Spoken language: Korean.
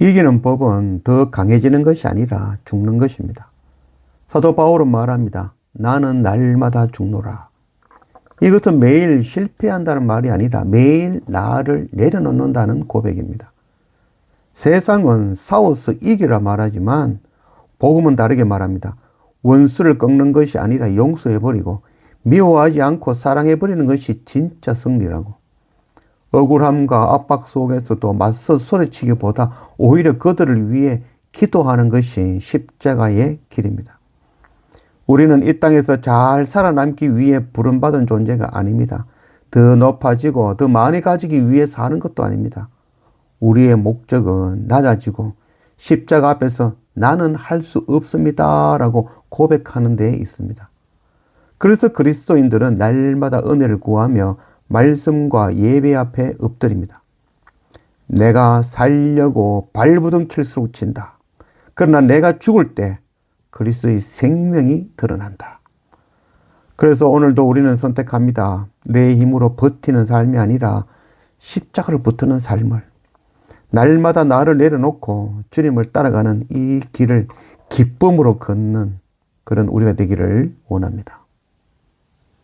이기는 법은 더 강해지는 것이 아니라 죽는 것입니다. 사도 바울은 말합니다. 나는 날마다 죽노라. 이것은 매일 실패한다는 말이 아니라 매일 나를 내려놓는다는 고백입니다. 세상은 싸워서 이기라 말하지만 복음은 다르게 말합니다. 원수를 꺾는 것이 아니라 용서해버리고 미워하지 않고 사랑해버리는 것이 진짜 승리라고. 억울함과 압박 속에서도 맞서 소리치기보다 오히려 그들을 위해 기도하는 것이 십자가의 길입니다. 우리는 이 땅에서 잘 살아남기 위해 부름받은 존재가 아닙니다. 더 높아지고 더 많이 가지기 위해 사는 것도 아닙니다. 우리의 목적은 낮아지고 십자가 앞에서 나는 할 수 없습니다. 라고 고백하는 데 있습니다. 그래서 그리스도인들은 날마다 은혜를 구하며 말씀과 예배 앞에 엎드립니다. 내가 살려고 발부둥 킬수록 친다. 그러나 내가 죽을 때 그리스도의 생명이 드러난다. 그래서 오늘도 우리는 선택합니다. 내 힘으로 버티는 삶이 아니라 십자가를 붙드는 삶을 날마다 나를 내려놓고 주님을 따라가는 이 길을 기쁨으로 걷는 그런 우리가 되기를 원합니다.